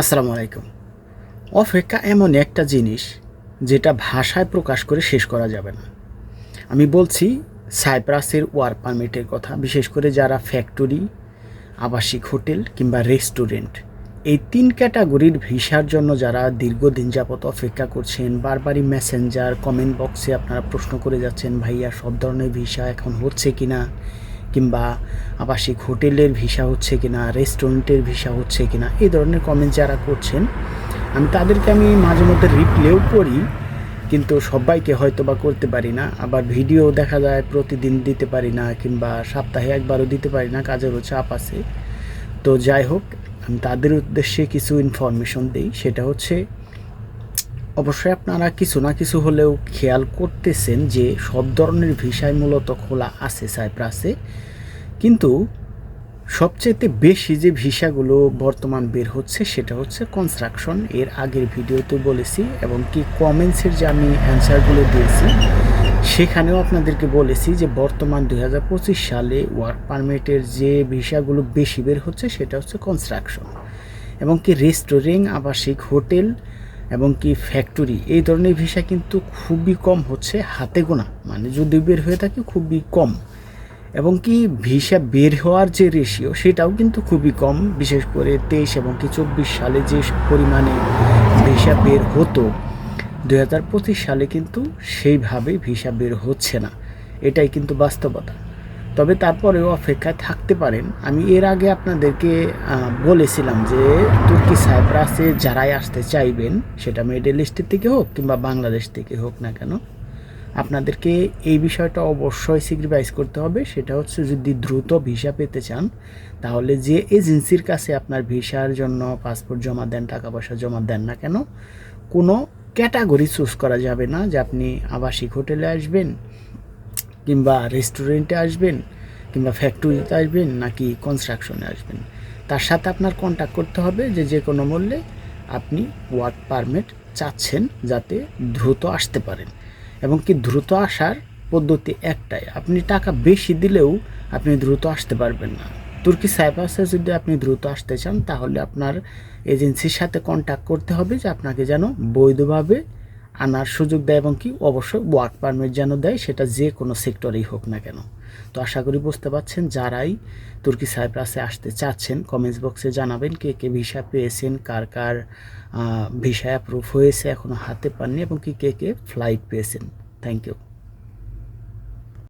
আসসালামু আলাইকুম। অপেক্ষা এমন একটা জিনিস যেটা ভাষায় প্রকাশ করে শেষ করা যাবে না। আমি বলছি, সাইপ্রাসের ওয়ার পারমিটের কথা, বিশেষ করে যারা ফ্যাক্টরি, আবাসিক হোটেল কিংবা রেস্টুরেন্ট, এই তিন ক্যাটাগরির ভিসার জন্য যারা দীর্ঘদিন যাবত অপেক্ষা করছেন, বারবারই মেসেঞ্জার, কমেন্ট বক্সে আপনারা প্রশ্ন করে যাচ্ছেন, ভাইয়া, সব ধরনের ভিসা এখন হচ্ছে কি না কিংবা আবাসিক হোটেলের ভিসা হচ্ছে কি না রেস্টুরেন্টের ভিসা হচ্ছে কি না এই ধরনের কমেন্ট যারা করছেন, আমি তাদেরকে আমি মাঝে মধ্যে রিপ্লেও করি, কিন্তু সবাইকে হয়তো বা করতে পারি না। আবার ভিডিও দেখা যায়, প্রতিদিন দিতে পারি না, কিংবা সপ্তাহে একবারও দিতে পারি না, কাজেরও চাপ আছে। তো যাই হোক, আমি তাদের উদ্দেশ্যে কিছু ইনফরমেশন দিই, সেটা হচ্ছে অবশ্যই আপনারা কিছু না কিছু হলেও খেয়াল করতেছেন যে সব ধরনের ভিসায় মূলত খোলা আছে সাইপ্রাসে। কিন্তু সবচেয়ে বেশি যে ভিসাগুলো বর্তমান বের হচ্ছে সেটা হচ্ছে কনস্ট্রাকশন। এর আগের ভিডিওতে বলেছি এবং কি কমেন্টসের যে আমি অ্যান্সারগুলো দিয়েছি, সেখানেও আপনাদেরকে বলেছি যে বর্তমান দু হাজার পঁচিশ সালে ওয়ার্ক পারমিটের যে ভিসাগুলো বেশি বের হচ্ছে সেটা হচ্ছে কনস্ট্রাকশন। এবং কি রেস্টুরেন্ট, আবাসিক, হোটেল এবং কি ফ্যাক্টরি এই ধরনের ভিসা কিন্তু খুবই কম হচ্ছে, হাতে গোনা। মানে যদি বের হয়ে থাকে, খুবই কম। এবং কি ভিসা বের হওয়ার যে রেশিও সেটাও কিন্তু খুবই কম। বিশেষ করে তেইশ এবং কি চব্বিশ সালে যে পরিমাণে ভিসা বের হতো দু হাজার পঁচিশ সালে কিন্তু সেইভাবে ভিসা বের হচ্ছে না। এটাই কিন্তু বাস্তবতা। তবে তারপরেও অপেক্ষায় থাকতে পারেন। আমি এর আগে আপনাদেরকে বলেছিলাম যে তুর্কি সাইপ্রাসে যারাই আসতে চাইবেন, সেটা মিডল ইস্টের থেকে হোক কিংবা বাংলাদেশ থেকে হোক না কেন, আপনাদেরকে এই বিষয়টা অবশ্যই স্যাক্রিফাইস করতে হবে। সেটা হচ্ছে যদি দ্রুত ভিসা পেতে চান, তাহলে যে এজেন্সির কাছে আপনার ভিসার জন্য পাসপোর্ট জমা দেন, টাকা পয়সা জমা দেন না কেন, কোনো ক্যাটাগরি চুজ করা যাবে না যে আপনি আবাসিক হোটেলে আসবেন কিংবা রেস্টুরেন্টে আসবেন, কিংবা ফ্যাক্টরিতে আসবেন, নাকি কনস্ট্রাকশনে আসবেন, তার সাথে আপনার কন্ট্যাক্ট করতে হবে যে যে কোনো মূল্যে আপনি ওয়ার্ক পারমিট চাচ্ছেন যাতে দ্রুত আসতে পারেন। এবং কি দ্রুত আসার পদ্ধতি একটাই, আপনি টাকা বেশি দিলেও আপনি দ্রুত আসতে পারবেন না। তুর্কি সাইপ্রাসে যদি আপনি দ্রুত আসতে চান, তাহলে আপনার এজেন্সির সাথে কন্ট্যাক্ট করতে হবে যে আপনাকে যেন বৈধভাবে আনার সুযোগ দেয় এবং কি অবশ্যই ওয়ার্ক পারমিট যেন দেয়, সেটা যে কোনো সেক্টরেই হোক না কেন। তো আশা করি বুঝতে পারছেন, যারাই তুর্কি সাইপ্রাসে আসতে চাচ্ছেন কমেন্টস বক্সে জানাবেন কে কে ভিসা পেয়েছেন, কার কার ভিসা অ্যাপ্রুভ হয়েছে এখনও হাতে পাননি, এবং কি কে কে ফ্লাইট পেয়েছেন। Thank you